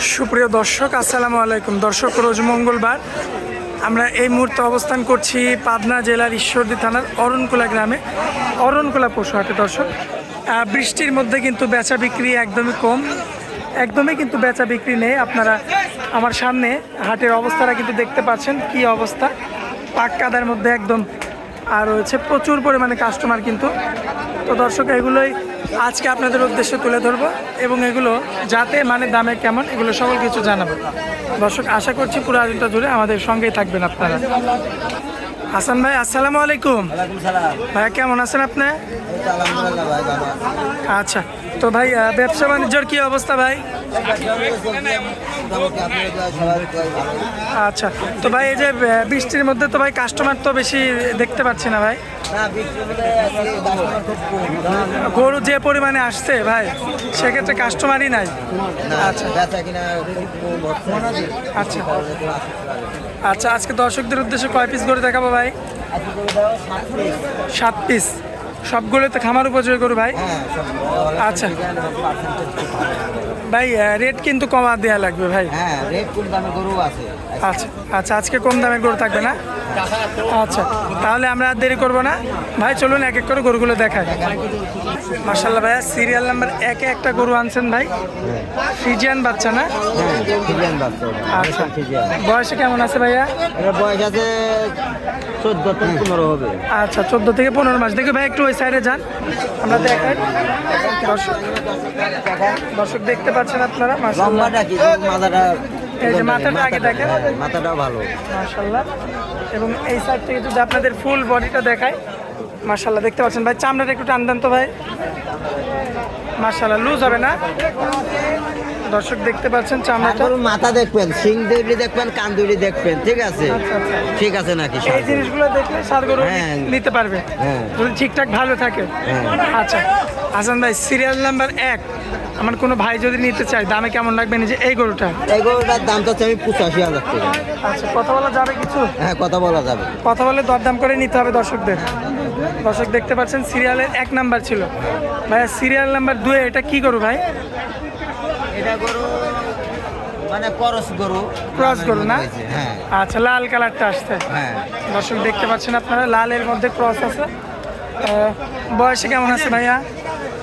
সুপ্রিয় দর্শক, আসসালামু আলাইকুম। দর্শক, রোজ মঙ্গলবার আমরা এই মুহূর্তে অবস্থান করছি পাবনা জেলার ঈশ্বরদী থানার অরণকুলা গ্রামে, অরণকুলা পশু হাটে দর্শক বৃষ্টির মধ্যে কিন্তু বেচা বিক্রি একদমই কম, একদমই কিন্তু বেচা বিক্রি নেই। আপনারা আমার সামনে হাটের অবস্থাটা কিন্তু দেখতে পাচ্ছেন, কি অবস্থা। পাক কাদার মধ্যে একদম আর রয়েছে প্রচুর পরিমাণে কাস্টমার কিন্তু। তো দর্শক, এগুলোই আজকে আপনাদের উদ্দেশ্যে তুলে ধরবো এবং এগুলো যাতে মানে দামে কেমন এগুলো সকল কিছু জানাব। দর্শক আশা করছি পুরো আয়োজনটা জুড়ে আমাদের সঙ্গেই থাকবেন আপনারা। হাসান ভাই আসসালামু আলাইকুম। ভাইয়া কেমন আছেন আপনি? আচ্ছা তো ভাই ব্যবসা বাণিজ্যর কি অবস্থা ভাই? আচ্ছা তো ভাই এই যে বৃষ্টির মধ্যে তো ভাই কাস্টমার তো বেশি দেখতে পাচ্ছি না ভাই। গরু যে পরিমাণে আসছে ভাই সেক্ষেত্রে কাস্টমারই নাই। আচ্ছা। আচ্ছা। আচ্ছা আজকে দর্শকদের উদ্দেশ্যে কয় পিস গরু দেখাবো ভাই? করে সাত পিস সবগুলো তো খামার উপযোগী গরু ভাই? হ্যাঁ আচ্ছা। ভাই রেট কিন্তু কমা দেওয়া লাগবে ভাই। হ্যাঁ রেট কোন দামে গরু আছে। আচ্ছা আচ্ছা আজকে কম দামে গরু থাকবে না? আচ্ছা তাহলে আমরা আর দেরি করব না। ভাই, চলুন এক এক করে গরুগুলো দেখায় মার্শাল্লাহ ভাইয়া সিরিয়াল নাম্বার একে একটা গরু আনছেন ভাই। ফিজিয়ান বাচ্চা না? আচ্ছা বয়সে কেমন আছে ভাইয়া? বয়স আছে চোদ্দ পনেরো হবে আচ্ছা চোদ্দ থেকে পনেরো মাস। দেখে ভাই, একটু ওই সাইডে যান। আমরা দেখাই। দর্শক দর্শক দেখতে পাচ্ছেন আপনারা এই যে মাথাটা আগে দেখেন। হ্যাঁ, মাথাটাও ভালো। মার্শাল্লাহ এবং এই সাইড থেকে যদি আপনাদের ফুল বডিটা দেখায় মার্শাল্লাহ দেখতে পাচ্ছেন ভাই চামড়াটা একটু টান দেন তো ভাই। মার্শাল্লাহ লুজ হবে না? দর্শক দেখতে পাচ্ছেন চামড়াটা। মাথা দেখবেন সিং দুইটি দেখবেন কান দুইটি দেখবেন ঠিক আছে? আচ্ছা, আচ্ছা। ঠিক আছে নাকি এই জিনিসগুলো দেখলে সার গরু হ্যাঁ। নিতে পারবে। হ্যাঁ। যদি ঠিকঠাক ভালো থাকে। হ্যাঁ। আচ্ছা হাসান ভাই সিরিয়াল নাম্বার এক। আমার কোনো ভাই যদি নিতে চায় দামে কেমন লাগবে নিজে? এই গরুটা এই গরুটার দাম তো আমি পঁচাশি হাজার টাকা। আচ্ছা কথা বলা যাবে কিছু? হ্যাঁ কথা বলা যাবে। কথা বলে দরদাম করে নিতে হবে দর্শকদের। দর্শক দেখতে পাচ্ছেন সিরিয়ালের এক নাম্বার ছিল। ভাইয়া সিরিয়াল নাম্বার দুয়ে এটা কি করু ভাই? এটা গরু মানে করস গরু। ক্রস গরু না? হ্যাঁ। আচ্ছা লাল কালারটা আসছে। হ্যাঁ। দর্শক দেখতে পাচ্ছেন আপনারা লালের মধ্যে ক্রস আছে। বয়সে কেমন আছে ভাইয়া?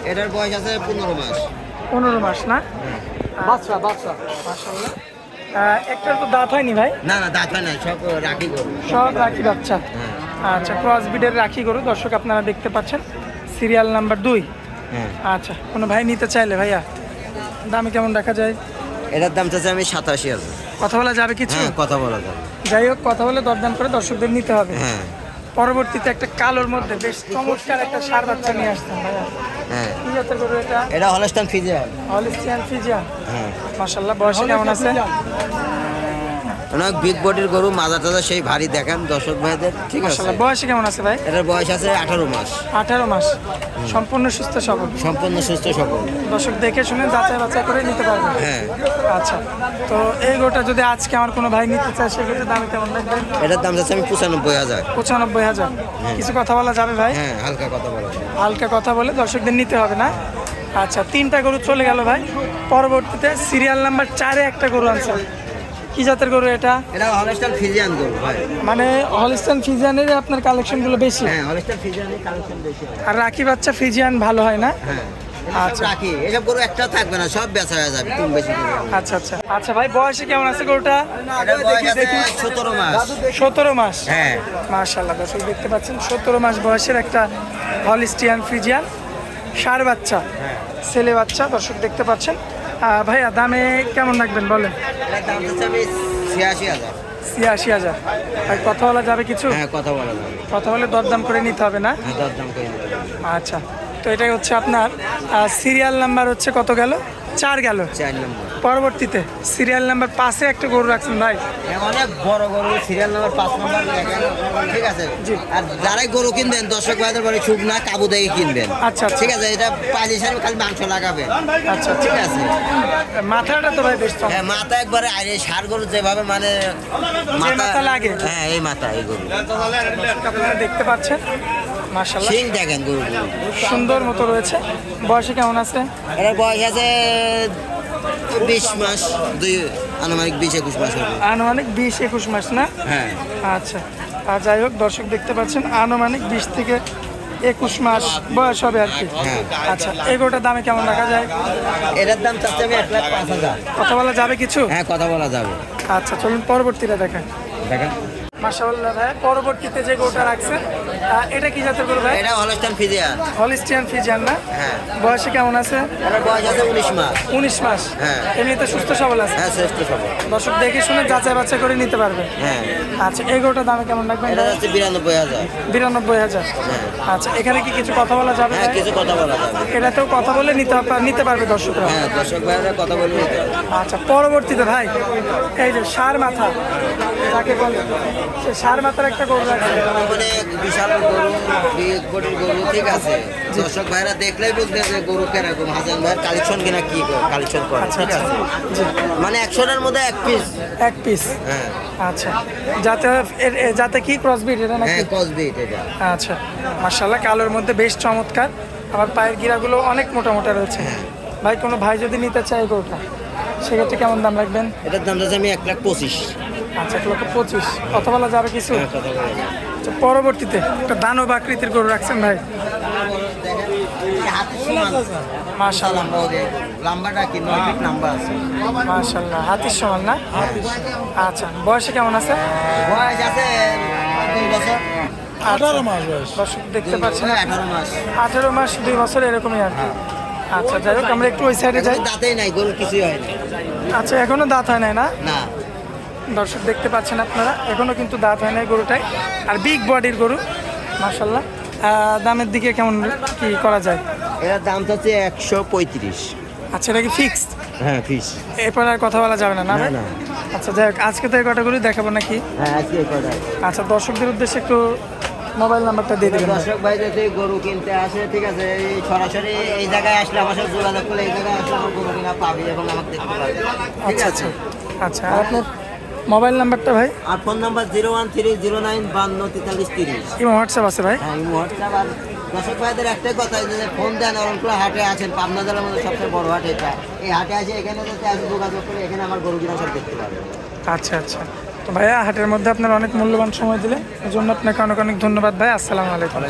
এটার বয়স আছে পনেরো মাস। পনেরো মাস না? বাচ্চা বাচ্চা। মাসাল্লাহ একটার তো দাঁত হয়নি ভাই? না না দাঁত হয় না সব রাখি গরু। সব রাখি বাচ্চা। হ্যাঁ। আচ্ছা ক্রস বিডের রাখি গরু দর্শক আপনারা দেখতে পাচ্ছেন। সিরিয়াল নাম্বার দুই। হ্যাঁ। আচ্ছা কোনো ভাই নিতে চাইলে ভাইয়া? দামে কেমন রাখা যায়? এটার দাম চাচ্ছে আমি সাতাশি হাজার। কথা বলা যাবে কিছু? হ্যাঁ কথা বলা যাবে। যাই হোক কথা বলে দরদাম করে দর্শকদের নিতে হবে। হ্যাঁ। পরবর্তীতে একটা কালোর মধ্যে বেশ চমৎকার একটা সার বাচ্চা নিয়ে আসতাম ভাইয়া। হ্যাঁ। কি জাতের গরু এটা? এটা হলস্টান ফিজিয়ান। Holstein Friesian. হ্যাঁ। মাশাআল্লাহ বয়স কেমন আছে? অনেক বিগ বডির গরু মাজা টাজা সেই ভারী দেখান দর্শক ভাইদের। ঠিক আছে? বয়সে কেমন আছে ভাই? এটার বয়স আছে আঠারো মাস। আঠারো মাস। সম্পূর্ণ সুস্থ সবল। সম্পূর্ণ সুস্থ সবল। দর্শক দেখে শুনে যাচাই বাছাই করে নিতে পারবে হ্যাঁ। আচ্ছা তো এই গোটা যদি আজকে আমার কোনো ভাই নিতে চায় সেক্ষেত্রে দাম কেমন লাগবে? এটার দাম চাচ্ছে আমি পঁচানব্বই হাজার। পঁচানব্বই হাজার। কিছু কথা বলা যাবে ভাই? হ্যাঁ হালকা কথা বলা। হালকা কথা বলে দর্শকদের নিতে হবে না। আচ্ছা তিনটা গরু চলে গেল ভাই। পরবর্তীতে সিরিয়াল নাম্বার চারে একটা গরু আনছে। কি জাতের গরু এটা? এটা হলস্টান ফিজিয়ান গরু ভাই। মানে হলিস্টান ফিজিয়ানের আপনার কালেকশনগুলো বেশি? হ্যাঁ হলস্টান ফিজিয়ানের কালেকশন বেশি আর রাখি বাচ্চা ফিজিয়ান ভালো হয় না? হ্যাঁ আচ্ছা। রাখি। এসব গরু একটা থাকবে না সব বেচা হয়ে যাবে কম বেশি আচ্ছা আচ্ছা। আচ্ছা ভাই বয়সে কেমন আছে গরুটা? সতেরো মাস। সতেরো মাস? হ্যাঁ। মার্শাল্লাহ দর্শক দেখতে পাচ্ছেন সতেরো মাস বয়সের একটা হলিস্টিয়ান ফ্রিজিয়ান সার বাচ্চা ছেলে বাচ্চা দর্শক দেখতে পাচ্ছেন। ভাইয়া দামে কেমন রাখবেন বলেন? হাজার। ছিয়াশি হাজার। ভাই কথা বলা যাবে কিছু? হ্যাঁ কথা বলা যাবে। কথা বলে দরদাম করে নিতে হবে না? হ্যাঁ দরদাম করে আচ্ছা তো এটাই হচ্ছে আপনার। সিরিয়াল নাম্বার হচ্ছে কত গেল? চার গেল। চার নম্বর। পরবর্তীতে সিরিয়াল নাম্বার পাশে একটা গরু রাখছেন ভাই। হ্যাঁ, অনেক বড় গরু সিরিয়াল নাম্বার পাঁচ নম্বর ঠিক আছে। আর যারাই গরু কিনবেন দর্শক ভাইদের বাড়ি চুপ না কাবু দেখে কিনবেন। আচ্ছা, আচ্ছা। ঠিক আছে? এটা পালি সারি খালি মাংস লাগাবেন। আচ্ছা ঠিক আছে? মাথাটা তো ভাই বেশ হ্যাঁ মাথা একবারে আরে সার গরু যেভাবে মানে মাথা লাগে। হ্যাঁ এই মাথা এই গরু। আপনারা দেখতে পাচ্ছেন। মার্শাল্লাহ সিং দেখেন গরু সুন্দর মতো রয়েছে। বয়সে কেমন আছে? এটার বয়স আছে বিশ মাস দুই আনুমানিক বিশ একুশ মাস হবে। আনুমানিক বিশ একুশ মাস না? হ্যাঁ। আচ্ছা। আর যাই হোক দর্শক দেখতে পাচ্ছেন আনুমানিক বিশ থেকে একুশ মাস বয়স হবে আর কি। হ্যাঁ। আচ্ছা এগোটার দামে কেমন রাখা যায়? এটার দাম চাচ্ছি আমি এক লাখ পাঁচ হাজার। কথা বলা যাবে কিছু? হ্যাঁ কথা বলা যাবে। আচ্ছা চলুন পরবর্তীটা দেখেন দেখেন। মাসাল্লাহ ভাই পরবর্তীতে যে গরুটা রাখছেন এটা কি জাতের গরু ভাই? এটা হলস্টান ফিজিয়ান। হলিস্টিয়ান ফিজিয়ান না? হ্যাঁ। বয়সে কেমন আছে? এটার বয়স আছে উনিশ মাস। উনিশ মাস। হ্যাঁ। এমনিতে সুস্থ সবল আছে? হ্যাঁ শ্রেষ্ঠ সবল। দর্শক দেখে শুনে যাচাই বাছাই করে নিতে পারবে হ্যাঁ। আচ্ছা এই গরুটার দামে কেমন রাখবেন এটা হাজার। বিরানব্বই হাজার। আচ্ছা এখানে কি কিছু কথা বলা যাবে হ্যাঁ কিছু কথা বলা যাবে। এটাতেও কথা বলে নিতে নিতে পারবে দর্শকরা। হ্যাঁ দর্শক ভাইরা কথা বলবে নিতে আচ্ছা পরবর্তীতে ভাই এই যে সার মাথা যাকে বলে। সে সার একটা গরু রাখছে। মানে বিশাল গরু গরু ঠিক আছে। দর্শক ভাইরা দেখলেই বুঝবে যে গরু কেরকম হাজান ভাইয়ের কালেকশন কিনা কি কালেকশন করে আচ্ছা ঠিক আচ্ছা। আছে মানে একশোটার মধ্যে এক পিস এক পিস হ্যাঁ। আচ্ছা। যাতে যাতে কি ক্রসবিট এটা নাকি? হ্যাঁ এটা। আচ্ছা। মার্শাল্লাহ কালোর মধ্যে বেশ চমৎকার। আবার পায়ের গিরাগুলো অনেক মোটা মোটা রয়েছে ভাই কোনো ভাই যদি নিতে চায় গরুটা সেক্ষেত্রে কেমন দাম রাখবেন? এটার দাম যাচ্ছে আমি এক লাখ পঁচিশ। আচ্ছা এক লক্ষ পঁচিশ। কথা বলা যাবে কিছু? হ্যাঁ। আচ্ছা, পরবর্তীতে একটা দানব আকৃতির গরু রাখছেন ভাই। মাশাল্লাহ লাম্বাটা কি? নয় ফিট নাম্বার আছে। মাশাল্লাহ হাতির সমান না? আচ্ছা বয়সে কেমন আছে? বয়স আছে দুই বছর। আঠারো মাস বয়স। দেখতে পাচ্ছেন আঠারো মাস। আঠারো মাস দুই বছর এরকমই আর কি। আচ্ছা যাই হোক আমরা একটু ওই সাইডে যাই। দাঁতেই নাই গরু কিছুই হয়নি। আচ্ছা এখনও দাঁত হয় নাই না? না। দর্শক দেখতে পাচ্ছেন আপনারা এখনও কিন্তু দাঁত হয় নাই গরুটাই। আর বিগ বডির গরু মার্শাল্লাহ দামের দিকে কেমন কি করা যায়? এটার দাম হচ্ছে একশো পঁয়ত্রিশ। আচ্ছা এটা কি ফিক্সড হ্যাঁ ফিস এরপর আর কথা বলা যাবে না না না, না। আচ্ছা যাই হোক আজকে তো এই গরু দেখাবো নাকি? হ্যাঁ আজকে এই কটা। আচ্ছা দর্শকদের উদ্দেশ্যে একটু মোবাইল নাম্বারটা দিয়ে দেবেন। দর্শক ভাই যদি গরু কিনতে আসে ঠিক আছে এই সরাসরি এই জায়গায় আসলে আমার সাথে যোগাযোগ করলে এই জায়গায় আসলে আমার গরু কিনা পাবি এবং আমাকে দেখতে পাবি। আচ্ছা আচ্ছা। আচ্ছা আর আপনার মোবাইল নাম্বারটা ভাই? আর phone number zero one three zero nine বান্ন তেতাল্লিশ তিরিশ। কি হোয়াটসঅ্যাপ আছে ভাই। হ্যাঁ এই হোয়াটসঅ্যাপ আর দর্শক ভাইদের একটাই কথা যে ফোন দেন অরণকুলা হাটে আছেন পাবনা জেলার মধ্যে সবচেয়ে বড় হাট এটা। এই হাটে আছে এখানে যদি আসে যোগাযোগ করে এখানে আমার গরু কিনা সব দেখতে পাবে আচ্ছা আচ্ছা। তো ভাইয়া হাটের মধ্যে আপনার অনেক মূল্যবান সময় দিলে এই জন্য আপনাকে অনেক অনেক ধন্যবাদ ভাই। আসসালামু আলাইকুম।